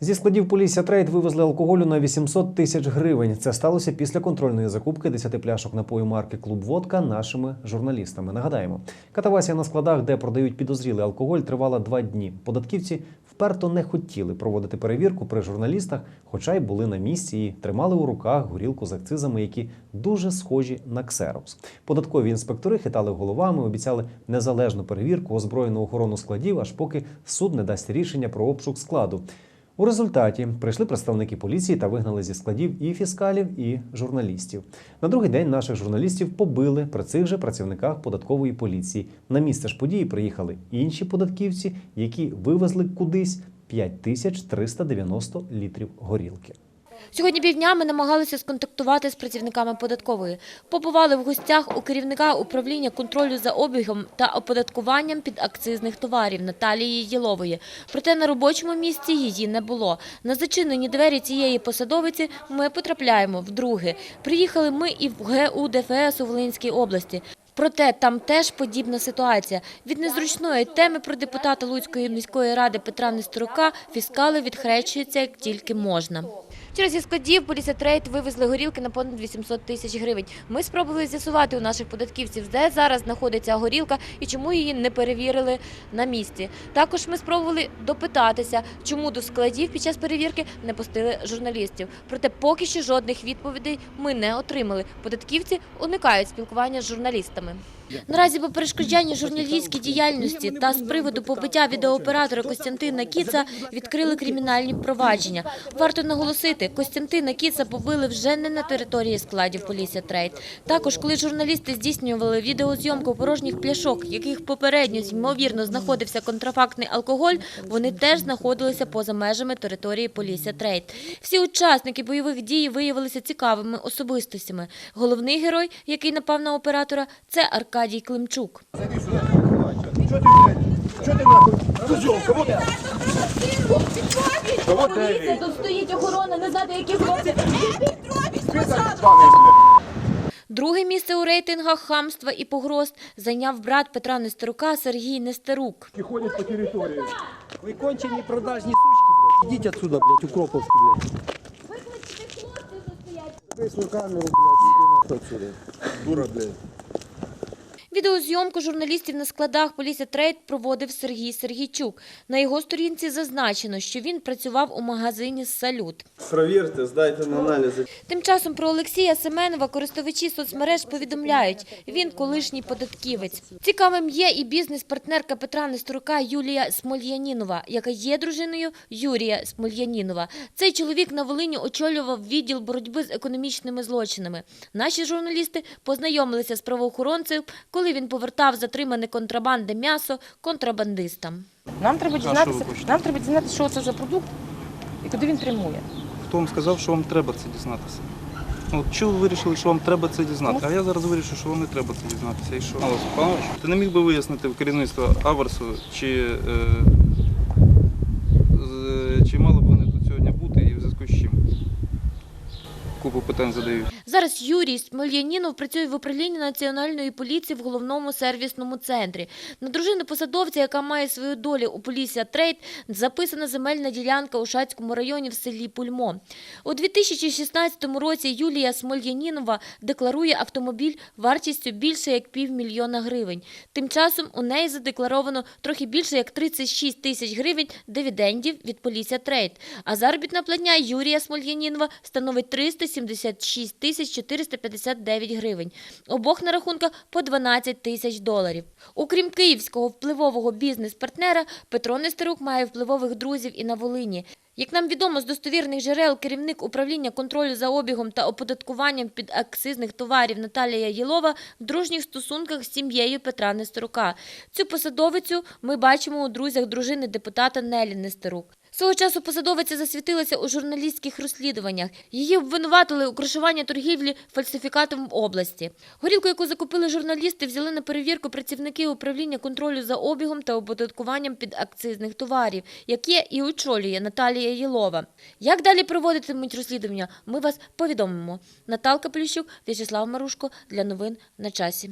Зі складів Полісся Трейд вивезли алкоголю на 800 тисяч гривень. Це сталося після контрольної закупки 10 пляшок напою марки Клуб Водка нашими журналістами. Нагадаємо, катавасія на складах, де продають підозрілий алкоголь, тривала два дні. Податківці вперто не хотіли проводити перевірку при журналістах, хоча й були на місці і тримали у руках горілку з акцизами, які дуже схожі на ксерокс. Податкові інспектори хитали головами, обіцяли незалежну перевірку, озброєну охорону складів, аж поки суд не дасть рішення про обшук складу. У результаті прийшли представники поліції та вигнали зі складів і фіскалів, і журналістів. На другий день наших журналістів побили при цих же працівниках податкової поліції. На місце ж події приїхали інші податківці, які вивезли кудись 5390 літрів горілки. Сьогодні півдня ми намагалися сконтактувати з працівниками податкової. Побували в гостях у керівника управління контролю за обігом та оподаткуванням підакцизних товарів Наталії Єлової. Проте на робочому місці її не було. На зачинені двері цієї посадовиці ми потрапляємо вдруге. Приїхали ми і в ГУ ДФС у Волинській області. Проте там теж подібна ситуація. Від незручної теми про депутата Луцької міської ради Петра Нестерука фіскали відхрещуються як тільки можна. Через зі складів поліція трейд вивезли горілки на понад 800 тисяч гривень. Ми спробували з'ясувати у наших податківців, де зараз знаходиться горілка і чому її не перевірили на місці. Також ми спробували допитатися, чому до складів під час перевірки не пустили журналістів. Проте поки що жодних відповідей ми не отримали. Податківці уникають спілкування з журналістами. woman Наразі по перешкоджанню журналістській діяльності та з приводу побиття відеооператора Костянтина Кіца відкрили кримінальні провадження. Варто наголосити, Костянтина Кіца побили вже не на території складів Полісся Трейд. Також, коли журналісти здійснювали відеозйомку порожніх пляшок, яких попередньо ймовірно знаходився контрафактний алкоголь, вони теж знаходилися поза межами території Полісся Трейд. Всі учасники бойових дій виявилися цікавими особистостями. Головний герой, який напав на оператора, це Аркадій Климчук. Тут стоїть охорона, не знати, які хлопці. Друге місце у рейтингах хамства і погроз зайняв брат Петра Нестерука Сергій Нестерук. ходят по территории. Вы конченые продажные сучки, блядь. Идите отсюда, блядь, Укроповский, блядь. Вы свою камеру, блядь, иди нахуй отсюда. Дура, блядь. Відеозйомку журналістів на складах Полісся Трейд проводив Сергій Сергійчук. На його сторінці зазначено, що він працював у магазині «Салют». Провірте, здайте на аналізи. Тим часом про Олексія Семенова користувачі соцмереж повідомляють, він колишній податківець. Цікавим є і бізнес-партнерка Петра Нестерука Юлія Смольянінова, яка є дружиною Юрія Смольянінова. Цей чоловік на Волині очолював відділ боротьби з економічними злочинами. Наші журналісти познайомилися з правоохоронцем, коли він повертав затримане контрабанди м'ясо контрабандистам. Нам треба дізнатися, нам треба дізнатися, що це за продукт і куди він прямує. Хто вам сказав, що вам треба це дізнатися? Ну, От чого ви вирішили, що вам треба це дізнатися? А я зараз вирішив, що вам не треба це дізнатися. І що? Алло, Степанович, ти не міг би вияснити в керівництво Аверсу, чи, е, з- чи мали б вони тут сьогодні бути і в зв'язку з чим? Купу питань задають. Зараз Юрій Смольянінов працює в управлінні національної поліції в головному сервісному центрі. На дружину посадовця, яка має свою долю у Полісся Трейд, записана земельна ділянка у Шацькому районі в селі Пульмо. У 2016 році Юлія Смольянінова декларує автомобіль вартістю більше як півмільйона гривень. Тим часом у неї задекларовано трохи більше як 36 тисяч гривень дивідендів від Полісся Трейд. А заробітна платня Юрія Смольянінова становить 376 тисяч 459 гривень. Обох на рахунках по 12 тисяч доларів. Окрім київського впливового бізнес-партнера, Петро Нестерук має впливових друзів і на Волині. Як нам відомо з достовірних джерел, керівник управління контролю за обігом та оподаткуванням підакцизних товарів Наталія Єлова в дружніх стосунках з сім'єю Петра Нестерука. Цю посадовицю ми бачимо у друзях дружини депутата Нелі Нестерук. Свого часу посадовиця засвітилася у журналістських розслідуваннях. Її обвинуватили у кришуванні торгівлі фальсифікатом в області. Горілку, яку закупили журналісти, взяли на перевірку працівники управління контролю за обігом та оподаткуванням підакцизних товарів, яке і очолює Наталія Єлова. Як далі проводитимуть розслідування, ми вас повідомимо. Наталка Поліщук, В'ячеслав Марушко для новин на часі.